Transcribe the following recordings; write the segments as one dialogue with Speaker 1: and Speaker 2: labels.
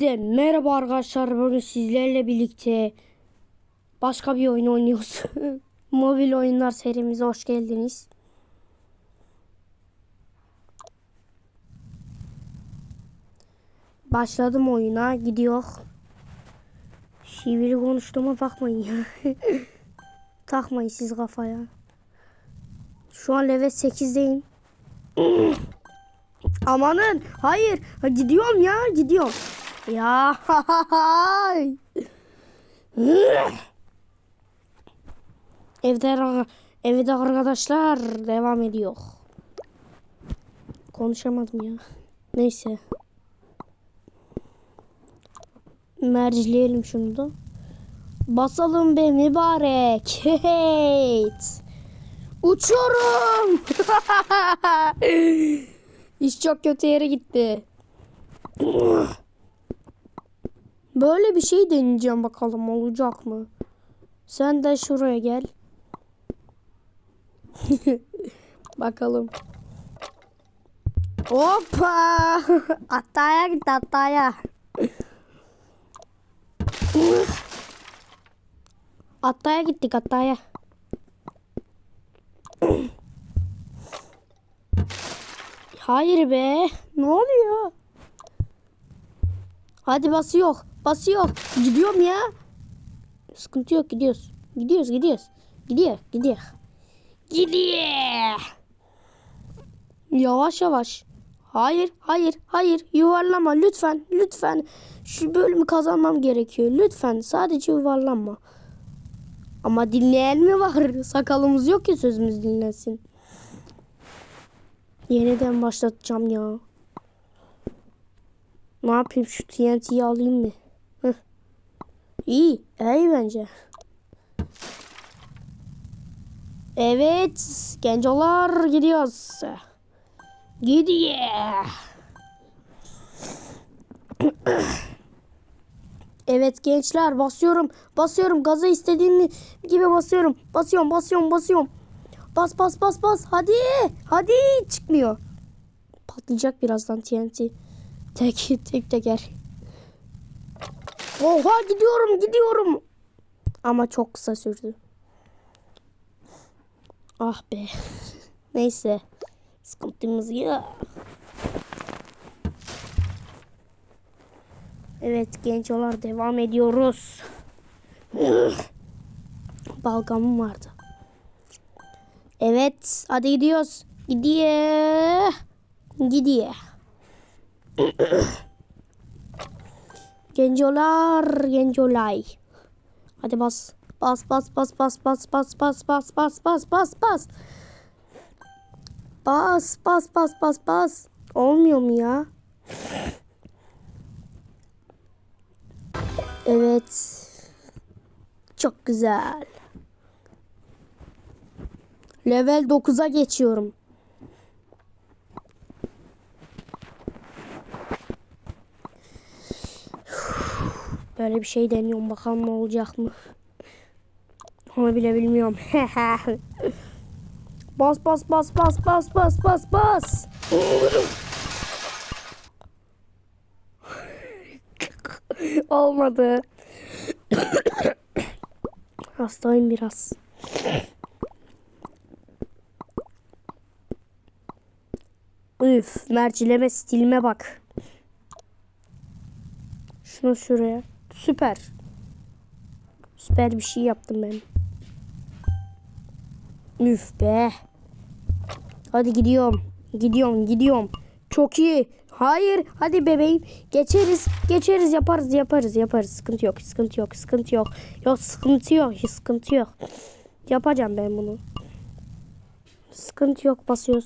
Speaker 1: De merhaba arkadaşlar bugün sizlerle birlikte başka bir oyun oynuyoruz. Mobil oyunlar serimize hoş geldiniz. Başladım oyuna gidiyor. Şiviri konuştuğuma bakmayın ya. Takmayın siz kafaya. Şu an level 8'deyim. Amanın hayır Ha, gidiyorum ya gidiyorum. Ya Evde evde arkadaşlar devam ediyor. Konuşamadım ya. Neyse. Mercileyelim şunu da. Basalım be mübarek. Heyt. Uçuyorum. İş çok kötü yere gitti. Böyle bir şey deneyeceğim bakalım olacak mı? Sen de şuraya gel. bakalım. Hoppa! Ataya git ataya. Ataya gittik ataya. Hayır be. Ne oluyor? Hadi basıyor. Basıyor. Gidiyorum ya. Sıkıntı yok gidiyoruz. Gidiyoruz gidiyoruz. Gidiyor gidiyor. Gidiyor. Yavaş yavaş. Hayır hayır hayır yuvarlama lütfen lütfen. Şu bölümü kazanmam gerekiyor. Lütfen sadece yuvarlanma. Ama dinleyen mi var? Sakalımız yok ki sözümüz dinlensin. Yeniden başlatacağım ya. Ne yapayım şu TNT'yi alayım mı? İyi, iyi bence. Evet, gencolar gidiyoruz. Gidiyor. Evet gençler basıyorum. Basıyorum. Gaza istediğim gibi basıyorum. Basıyorum, basıyorum, basıyorum. Bas bas bas bas. Hadi. Hadi çıkmıyor. Patlayacak birazdan TNT. Tek tek teker. Oha gidiyorum gidiyorum. Ama çok kısa sürdü. Ah be. Neyse. Sıkıntımız yok. Evet gençler devam ediyoruz. Balgamım vardı. Evet hadi gidiyoruz. Gidiyor. Gidiyor. Gencolar, gencolay. Hadi bas. Bas bas bas bas bas bas bas bas bas bas bas bas. Bas bas bas bas bas. Olmuyor mu ya? Evet. Çok güzel. Level 9'a geçiyorum. Böyle bir şey deniyorum bakalım ne olacak mı? Onu bile bilmiyorum. bas bas bas bas bas bas bas bas. Olmadı. Hastayım biraz. Üf, mercileme stilime bak. Şunu şuraya. Süper. Süper bir şey yaptım ben. Üf be. Hadi gidiyorum. Gidiyorum, gidiyorum. Çok iyi. Hayır, hadi bebeğim. Geçeriz, geçeriz, yaparız, yaparız, yaparız. Sıkıntı yok, sıkıntı yok, sıkıntı yok. Yok, sıkıntı yok, sıkıntı yok. Yapacağım ben bunu. Sıkıntı yok, basıyoruz.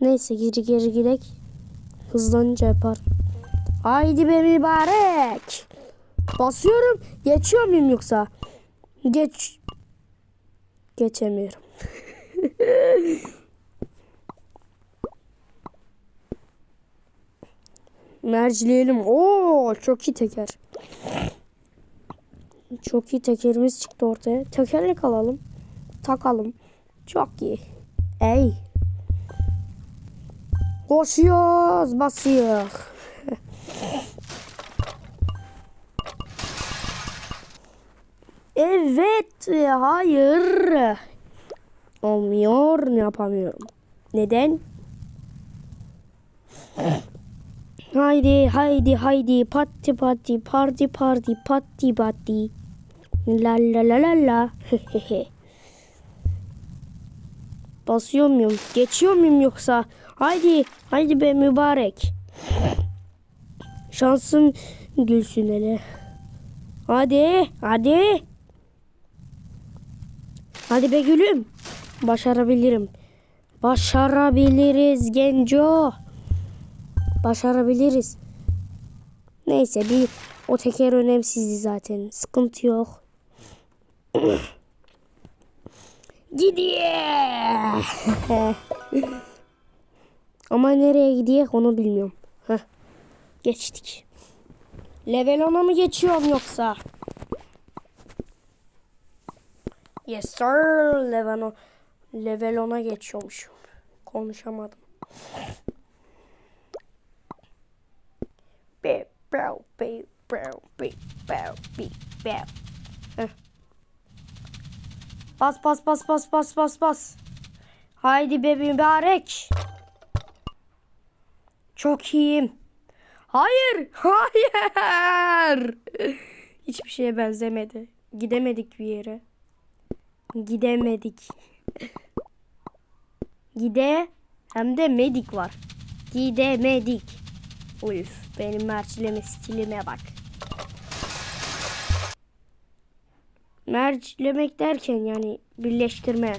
Speaker 1: Neyse geri geri girek. Hızlanınca yapar. Haydi be mübarek. Basıyorum. Geçiyor muyum yoksa? Geç. Geçemiyorum. Mercileyelim. Oo çok iyi teker. Çok iyi tekerimiz çıktı ortaya. Tekerlek alalım. Takalım. Çok iyi. Ey. Koşuyoruz. Basıyor. Evet, hayır. Olmuyor, ne yapamıyorum. Neden? haydi, haydi, haydi. Patti patti, parti parti, patti patti. La la la la la. Basıyor muyum? Geçiyor muyum yoksa? Haydi, haydi be mübarek. Şansım gülsün hele. Hadi hadi. Hadi be gülüm. Başarabilirim. Başarabiliriz genco. Başarabiliriz. Neyse bir o teker önemsizdi zaten. Sıkıntı yok. Gidiyor. Ama nereye gidiyor onu bilmiyorum. Geçtik. Level 10'a mı geçiyorum yoksa? Yes sir. Level 10. Level 10'a geçiyormuşum. Konuşamadım. Be, bow, be, bow, be, bow, be. Heh. Bas bas bas bas bas bas bas. Haydi be mübarek. Çok iyiyim. Hayır, hayır. Hiçbir şeye benzemedi. Gidemedik bir yere. Gidemedik. Gide hem de medik var. Gidemedik. Uf, benim merçleme stilime bak. Merçlemek derken yani birleştirme.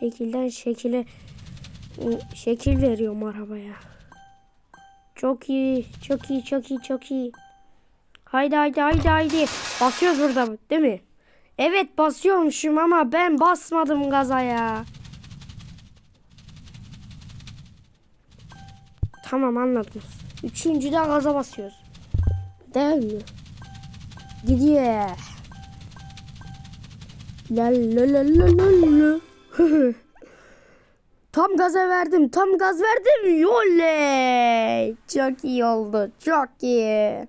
Speaker 1: Şekilden şekile şekil veriyorum arabaya. Çok iyi, çok iyi, çok iyi, çok iyi. Haydi haydi haydi haydi. Basıyoruz burada değil mi? Evet basıyormuşum ama ben basmadım gaza ya. Tamam anladım. Üçüncüde gaza basıyoruz. Değil mi? Gidiyor. La la la la la la. tam gaza verdim. Tam gaz verdim. Yoley. Çok iyi oldu. Çok iyi.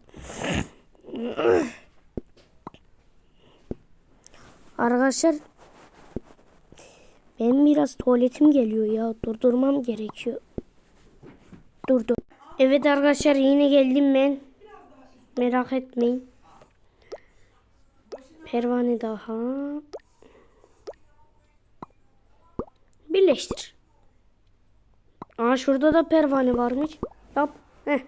Speaker 1: Arkadaşlar benim biraz tuvaletim geliyor ya. Durdurmam gerekiyor. Durdu. Evet arkadaşlar yine geldim ben. Merak etmeyin. Pervane daha. Birleştir. Aa şurada da pervane varmış. Yap. Heh.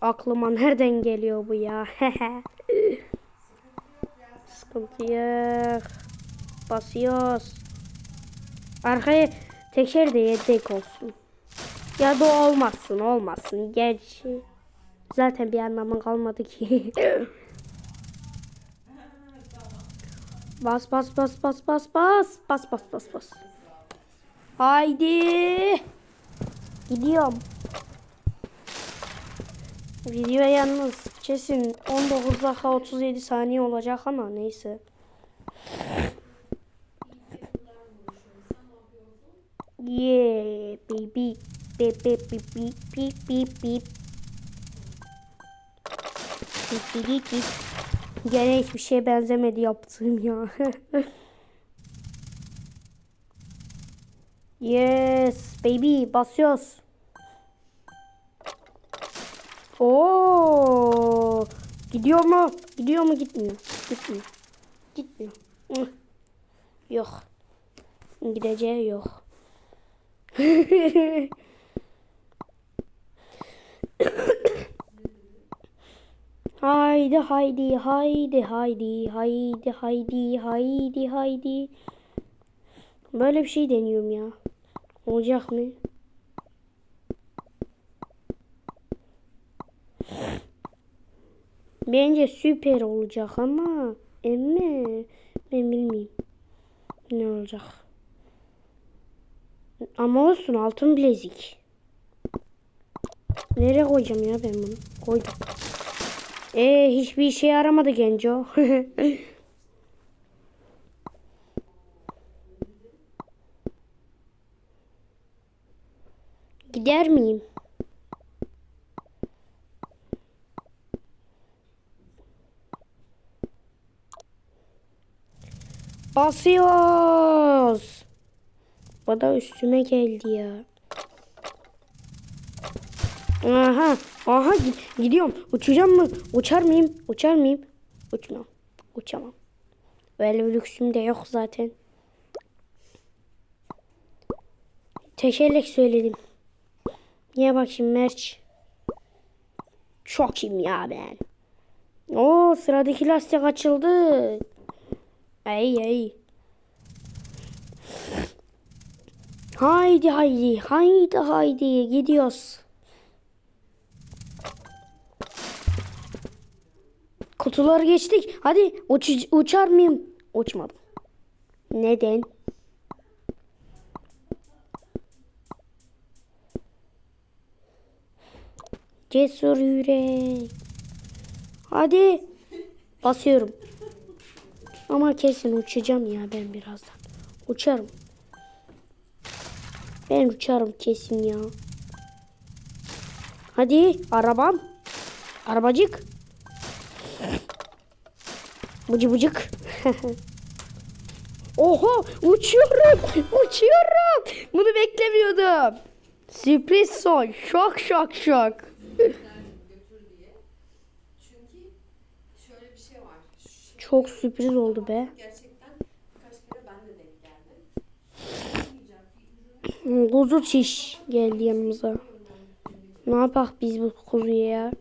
Speaker 1: Aklıma nereden geliyor bu ya? Sıkıntı yok. Basıyoruz. Arkaya teker de yedek olsun. Ya da olmasın olmasın. Gerçi zaten bir anlamı kalmadı ki. bas bas bas bas bas bas bas bas bas bas. Haydi. Gidiyorum. Video yalnız kesin 19 dakika 37 saniye olacak ama neyse. Yeah, baby, baby, beep, beep, beep, beep, beep. Beep, beep, beep, beep. Gene hiçbir şeye benzemedi yaptığım ya. yes, baby, basıyoruz. Oo! Gidiyor mu? Gidiyor mu? Gitmiyor. Gitmiyor. Gitmiyor. Yok. Gideceği yok. haydi haydi haydi haydi haydi haydi haydi haydi. Böyle bir şey deniyorum ya. Olacak mı? Bence süper olacak ama emme ben bilmiyorum ne olacak. Ama olsun altın bilezik. Nereye koyacağım ya ben bunu? Koydum. Ee hiçbir işe yaramadı genco. gider miyim? Basıyoruz. Bana üstüme geldi ya. Aha, aha gidiyorum. Uçacağım mı? Uçar mıyım? Uçar mıyım? Uçmam. Uçamam. Öyle lüksüm de yok zaten. Teşerlek söyledim. Niye bakayım Merç? Çok iyiyim ya ben. Oo sıradaki lastik açıldı. Ay ay. Haydi haydi haydi haydi gidiyoruz. Kutuları geçtik. Hadi uç, uçar mıyım? Uçmadım. Neden? Cesur yürek. Hadi. Basıyorum. Ama kesin uçacağım ya ben birazdan. Uçarım. Ben uçarım kesin ya. Hadi arabam. Arabacık. Bıcı bıcık. Oha uçuyorum. Uçuyorum. Bunu beklemiyordum. Sürpriz son. Şok şok şok.
Speaker 2: götür diye. Çünkü şöyle bir şey var. Şimdi
Speaker 1: Çok sürpriz oldu be.
Speaker 2: ürün
Speaker 1: Kuzu şiş geldi yanımıza. Ne yapak biz bu kuzuya ya?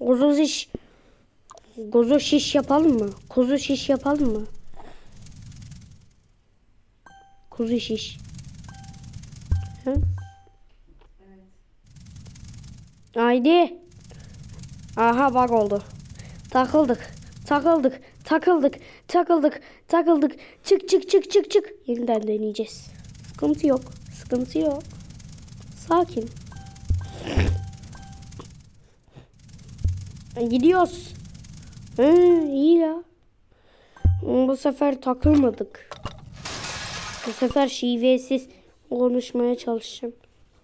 Speaker 1: Kuzu şiş. Kuzu şiş yapalım mı? Kuzu şiş yapalım mı? Kuzu şiş. Hı? Haydi. Aha bak oldu. Takıldık. Takıldık. Takıldık. Takıldık. Takıldık. Çık çık çık çık çık. Yeniden deneyeceğiz. Sıkıntı yok. Sıkıntı yok. Sakin. Gidiyoruz. Hı, iyi ya. Bu sefer takılmadık. Bu sefer şivesiz konuşmaya çalışacağım.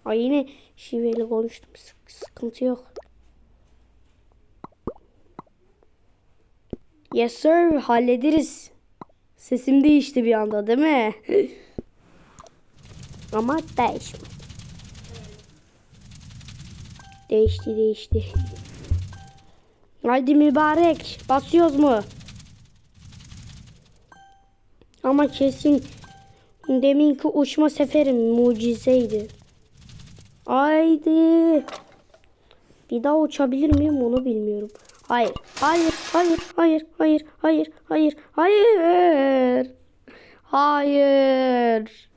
Speaker 1: Ay yine şiveli konuştum. Sık- sıkıntı yok. Yes sir hallederiz. Sesim değişti bir anda değil mi? Ama değişmedi. Değişti değişti. Haydi mübarek. Basıyoruz mu? Ama kesin deminki uçma seferim mucizeydi. Haydi. Bir daha uçabilir miyim onu bilmiyorum. Hayır. Hayır. Hayır. Hayır. Hayır. Hayır. Hayır. Hayır. Hayır.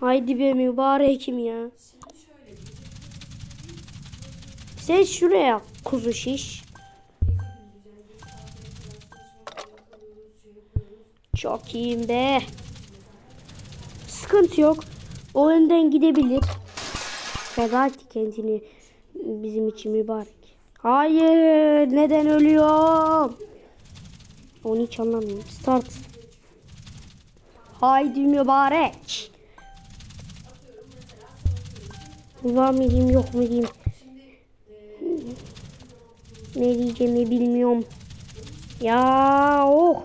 Speaker 1: Haydi be mübarekim ya. Sen şuraya kuzu şiş. Çok iyiyim be. Sıkıntı yok. O önden gidebilir. Feda kendini bizim için mübarek. Hayır. Neden ölüyorum? Onu hiç anlamıyorum. Start. Haydi mübarek. Var mı diyeyim yok mu diyeyim. Ne diyeceğimi bilmiyorum. Ya oh.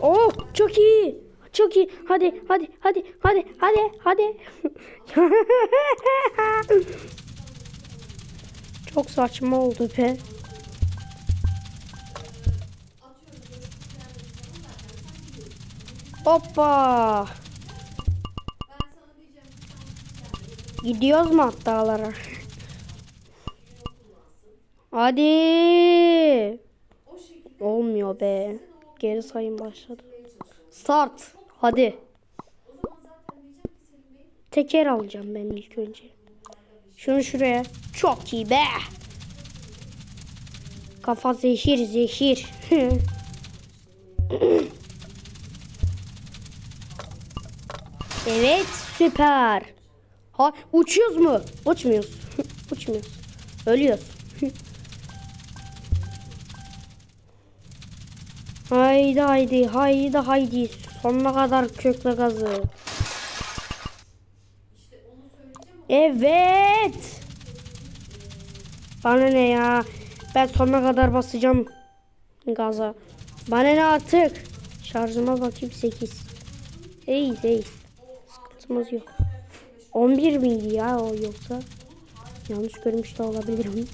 Speaker 1: Oh çok iyi. Çok iyi. Hadi hadi hadi hadi hadi hadi. çok saçma oldu be. Hoppa. Gidiyoruz mu dağlara? Hadi. Olmuyor be. Geri sayım başladı. Start. Hadi. Teker alacağım ben ilk önce. Şunu şuraya. Çok iyi be. Kafa zehir zehir. evet süper. Ha uçuyoruz mu? Uçmuyoruz. Uçmuyoruz. Ölüyoruz. Haydi haydi haydi haydi sonuna kadar kökle gazı. Evet. Bana ne ya? Ben sonuna kadar basacağım gaza. Bana ne artık? Şarjıma bakayım 8. İyi iyi. Sıkıntımız yok. 11 miydi ya o yoksa? Yanlış görmüş de olabilirim.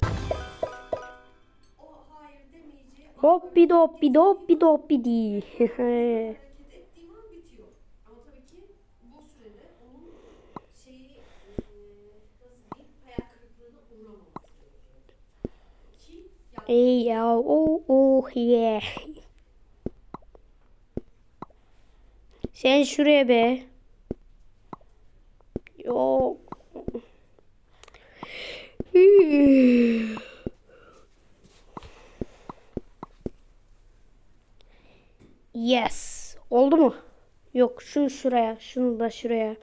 Speaker 2: Kırıklığına uğramaması gerekiyor. Ki ya
Speaker 1: Ey ya oh oh yeah. Sen şuraya be. Yok. Yes. Oldu mu? Yok şunu şuraya. Şunu da şuraya.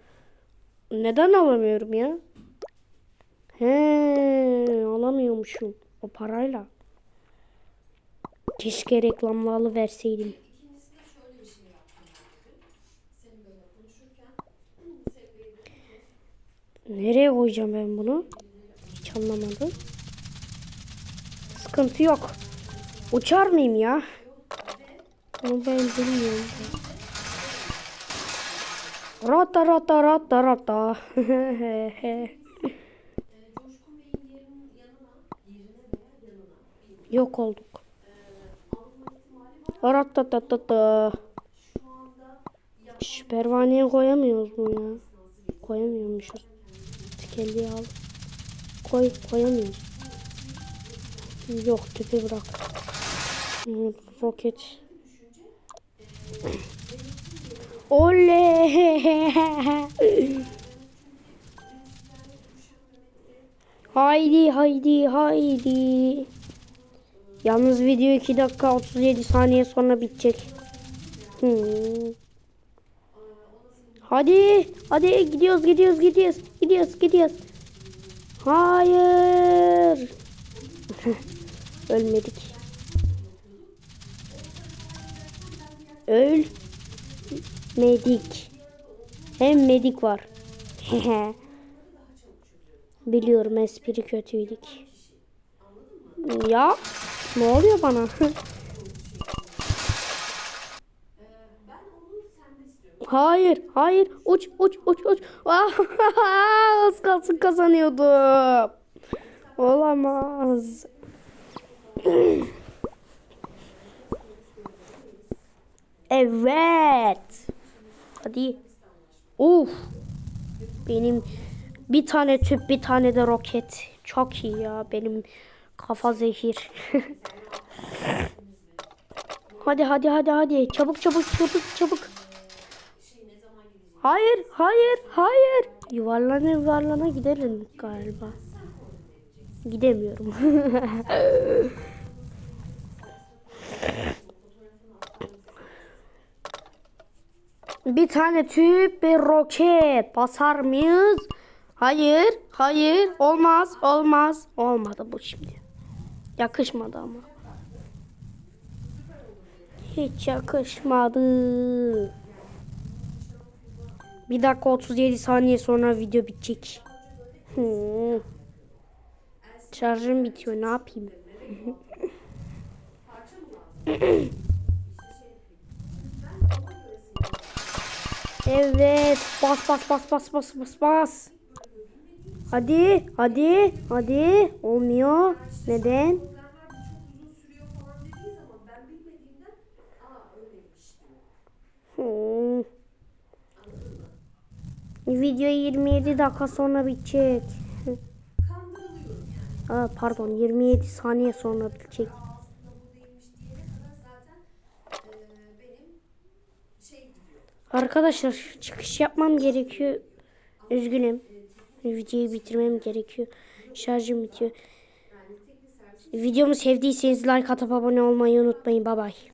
Speaker 1: Neden alamıyorum ya? He, alamıyormuşum. O parayla. Keşke reklamlı alıverseydim. Nereye koyacağım ben bunu? Hiç anlamadım. Sıkıntı yok. Uçar mıyım ya? Onu ben bilmiyorum. Rata rata rata rata. Yok olduk.
Speaker 2: Şu anda ya
Speaker 1: Şu pervaneye koyamıyoruz mu ya? Koyamıyormuşuz. Tekerleği al. Koy, koyamıyoruz. Yok tüpü bırak. Hı, Roket. Oley! haydi haydi haydi. Yalnız video 2 dakika 37 saniye sonra bitecek. Hadi, hadi gidiyoruz, gidiyoruz, gidiyoruz, gidiyoruz, gidiyoruz. Hayır. Ölmedik. Ölmedik. Hem medik var. Biliyorum espri kötüydük. Ya ne oluyor bana? Hayır, hayır. Uç, uç, uç, uç. Az kalsın kazanıyordum. Olamaz. Evet. Hadi. Uf. Benim bir tane tüp, bir tane de roket. Çok iyi ya. Benim kafa zehir. hadi hadi hadi hadi. Çabuk çabuk çabuk çabuk. Hayır, hayır, hayır. Yuvarlana yuvarlana giderim galiba. Gidemiyorum. bir tane tüp bir roket basar mıyız? Hayır, hayır. Olmaz, olmaz. Olmadı bu şimdi. Yakışmadı ama. Hiç yakışmadı. Bir dakika 37 saniye sonra video bitecek. Şarjım bitiyor ne yapayım? evet bas bas bas bas bas bas bas. Hadi hadi hadi olmuyor. Neden? Hmm. Video 27 dakika sonra bitecek. Aa, pardon 27 saniye sonra bitecek.
Speaker 2: Aslında bu değilmiş diyene kadar zaten eee, benim şey gidiyor.
Speaker 1: Arkadaşlar çıkış yapmam gerekiyor. Üzgünüm. Videoyu bitirmem gerekiyor. Şarjım bitiyor. Videomu sevdiyseniz like atıp abone olmayı unutmayın. Bay bay.